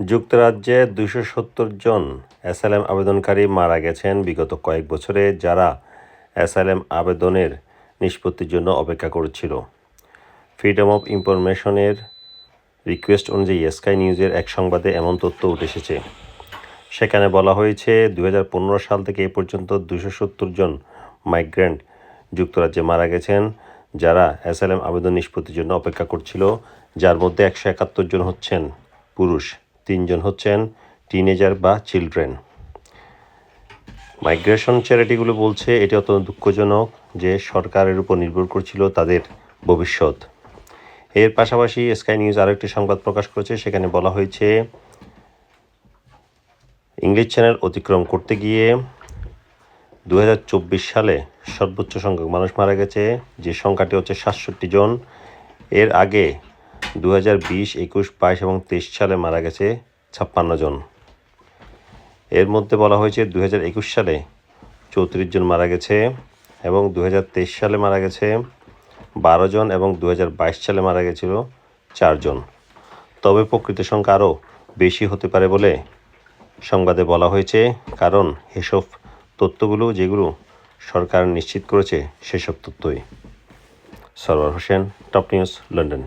যুক্তরাজ্যে দুশো সত্তর জন অ্যাসাইলাম আবেদনকারী মারা গেছেন বিগত কয়েক বছরে যারা অ্যাসাইলাম আবেদনের নিষ্পত্তির জন্য অপেক্ষা করছিল। ফ্রিডম অফ ইনফরমেশনের রিকোয়েস্ট অনুযায়ী স্কাই নিউজের এক সংবাদে এমন তথ্য উঠে এসেছে। সেখানে বলা হয়েছে দু হাজার পনেরো সাল থেকে এ পর্যন্ত দুশো সত্তর জন মাইগ্রেন্ট যুক্তরাজ্যে মারা গেছেন, যারা অ্যাসাইলাম আবেদন নিষ্পত্তির জন্য অপেক্ষা করছিল, যার মধ্যে একশো একাত্তর জন হচ্ছেন পুরুষ। তিনজন হচ্ছেন টিনেজার বা চিলড্রেন মাইগ্রেশন চ্যারিটিগুলো বলছে, এটি অত্যন্ত দুঃখজনক যে সরকারের উপর নির্ভর করছিল তাদের ভবিষ্যৎ। এর পাশাপাশি স্কাই নিউজ আরও একটি সংবাদ প্রকাশ করেছে, সেখানে বলা হয়েছে ইংলিশ চ্যানেল অতিক্রম করতে গিয়ে দুহাজার চব্বিশ সালে সর্বোচ্চ সংখ্যক মানুষ মারা গেছে, যে সংখ্যাটি হচ্ছে সাতষট্টি জন। এর আগে দু হাজার বিশ, একুশ, বাইশ এবং তেইশ সালে মারা গেছে ছাপ্পান্ন জন। এর মধ্যে বলা হয়েছে দু হাজার একুশ সালে চৌত্রিশ জন মারা গেছে এবং দু হাজার তেইশ সালে মারা গেছে বারো জন এবং দু হাজার বাইশ সালে মারা গেছিল চারজন তবে প্রকৃত সংখ্যা আরও বেশি হতে পারে বলে সংবাদে বলা হয়েছে, কারণ এসব তথ্যগুলো যেগুলো সরকার নিশ্চিত করেছে সেসব তথ্যই। Sarwar Hossain, top news, London.